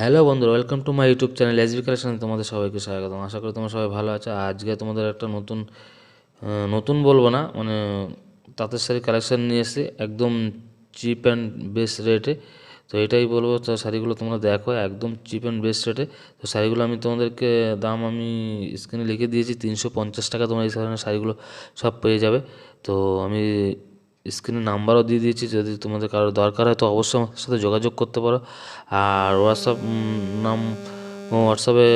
Hello বন্ধুরা welcome to my YouTube channel SB collection তোমাদের সবাইকে স্বাগতম। আশা করি তোমরা সবাই ভালো আছো। আজকে তোমাদের একটা নতুন নতুন বলব না মানে তাঁতের শাড়ি কালেকশন নিয়ে এসে একদম চিপ অ্যান্ড বেস্ট রেটে তো এটাই বলব, তো শাড়িগুলো তোমরা দেখো, একদম চিপ অ্যান্ড বেস্ট রেটে তো শাড়িগুলো আমি তোমাদেরকে, দাম আমি স্ক্রিনে লিখে দিয়েছি, তিনশো পঞ্চাশ টাকা তোমরা এই ধরনের শাড়িগুলো সব পেয়ে যাবে। তো আমি স্ক্রিনে নাম্বারও দিয়ে দিয়েছি, যদি তোমাদের কারোর দরকার হয় তো অবশ্যই আমার সাথে যোগাযোগ করতে পারো। আর হোয়াটসঅ্যাপ নাম হোয়াটসঅ্যাপে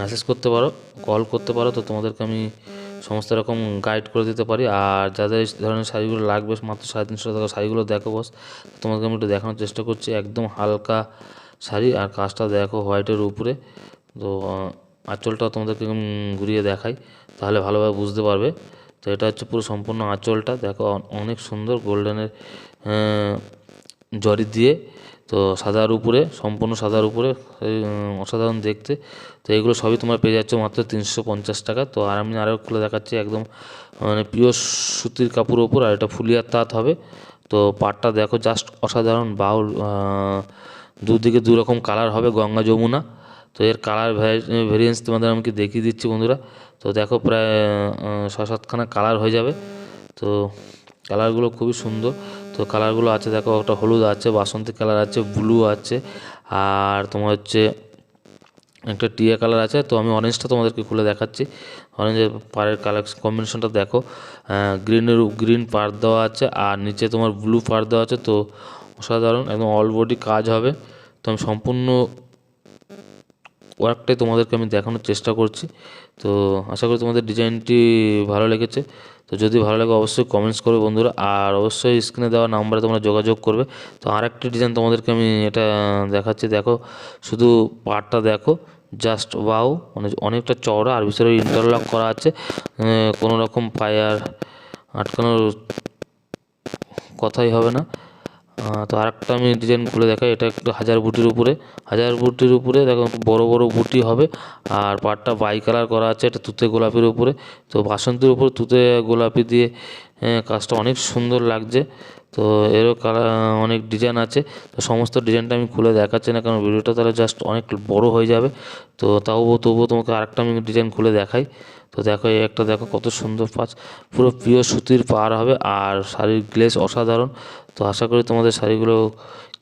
মেসেজ করতে পারো কল করতে পারো, তো তোমাদেরকে আমি সমস্ত রকম গাইড করে দিতে পারি। আর যাদের এই ধরনের শাড়িগুলো লাগবে, মাত্র সাড়ে তিনশো টাকা শাড়িগুলো দেখো বস তোমাদেরকে আমি একটু দেখানোর চেষ্টা করছি। একদম হালকা শাড়ি, আর কাজটা দেখো হোয়াইটের উপরে। তো আঁচলটা তোমাদেরকে ঘুরিয়ে দেখাই, তাহলে ভালোভাবে বুঝতে পারবে। তো এটা হচ্ছে পুরো সম্পূর্ণ আঁচলটা। দেখো অনেক সুন্দর গোল্ডেনের জরি দিয়ে, তো সাদার উপরে, সম্পূর্ণ সাদার উপরে অসাধারণ দেখতে। তো এগুলো সবই তোমরা পেয়ে যাচ্ছ মাত্র তিনশো পঞ্চাশ টাকা। তো আর আমি আরও খুলে দেখাচ্ছি, একদম মানে পিওর সুতির কাপড়ের ওপর আর এটা ফুলিয়ার তাঁত হবে। তো পাটটা দেখো জাস্ট অসাধারণ, বাউল দুদিকে দু রকম কালার হবে, গঙ্গা যমুনা। তো এর কালার ভেরিয়েন্স তোমাদের আমি কি দেখিয়ে দিচ্ছি বন্ধুরা। তো দেখো প্রায় ছ সাতখানা কালার হয়ে যাবে। তো কালারগুলো খুবই সুন্দর। তো কালারগুলো আছে, দেখো একটা হলুদ আছে, বাসন্তী কালার আছে ব্লু আছে, আর তোমার হচ্ছে একটা টিয়া কালার আছে। তো আমি অরেঞ্জটা তোমাদেরকে খুলে দেখাচ্ছি। অরেঞ্জের পাড়ের কালার কম্বিনেশনটা দেখো। গ্রিনের গ্রিন পাড় দেওয়া আছে, আর নিচে তোমার ব্লু পাড় দেওয়া আছে। তো অসাধারণ, একদম অল বডি কাজ হবে। তো আমি সম্পূর্ণ ওয়ার্কটাই তোমাদেরকে আমি দেখানোর চেষ্টা করছি। তো আশা করি তোমাদের ডিজাইনটি ভালো লেগেছে। তো যদি ভালো লাগে অবশ্যই কমেন্টস করবে বন্ধুরা। আর অবশ্যই স্ক্রিনে দেওয়া নাম্বারে তোমরা যোগাযোগ করবে। তো আর একটি ডিজাইন তোমাদেরকে আমি এটা দেখাচ্ছি। দেখো, শুধু পাড়টা দেখো। জাস্ট ওয়াও মানে অনেকটা চওড়া। আর ভিতরে ইন্টারলক করা আছে। কোনো রকম পায়ার আটকানোর কথাই হবে না। তো আরেকটা আমি ডিজাইন খুলে দেখাই, এটা একটু হাজার বুটির উপরে। হাজার বুটির উপরে দেখো বড় বড় বুটি হবে, আর পাটটা বাই কালার করা আছে, এটা তুতে গোলাপির উপরে। তো বাসন্তীর উপর তুতে গোলাপি দিয়ে কাজটা অনেক সুন্দর লাগছে। তো এরও কালার অনেক ডিজাইন আছে। তো সমস্ত ডিজাইনটা আমি খুলে দেখাচ্ছি না, কারণ ভিডিওটা তাহলে জাস্ট অনেক বড় হয়ে যাবে। তো তাও তবুও তোমাকে আরেকটা আমি ডিজাইন খুলে দেখাই। তো দেখো, এই একটা দেখো কত সুন্দর পাঁচ, পুরো প্রিয় সুতির পার হবে আর শাড়ির গ্লেস অসাধারণ। তো আশা করি তোমাদের শাড়িগুলো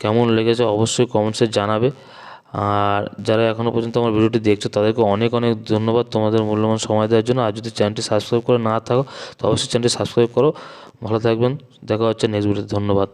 কেমন লেগেছে অবশ্যই কমেন্টসে জানাবে। আর যারা এখনও পর্যন্ত আমার ভিডিওটি দেখছ, তাদেরকে অনেক অনেক ধন্যবাদ তোমাদের মূল্যবান সময় দেওয়ার জন্য। আর যদি চ্যানেলটি সাবস্ক্রাইব করে না থাকো, তো অবশ্যই চ্যানেলটি সাবস্ক্রাইব করো। ভালো থাকবেন, দেখা হচ্ছে নেক্সট ভিডিওতে ধন্যবাদ।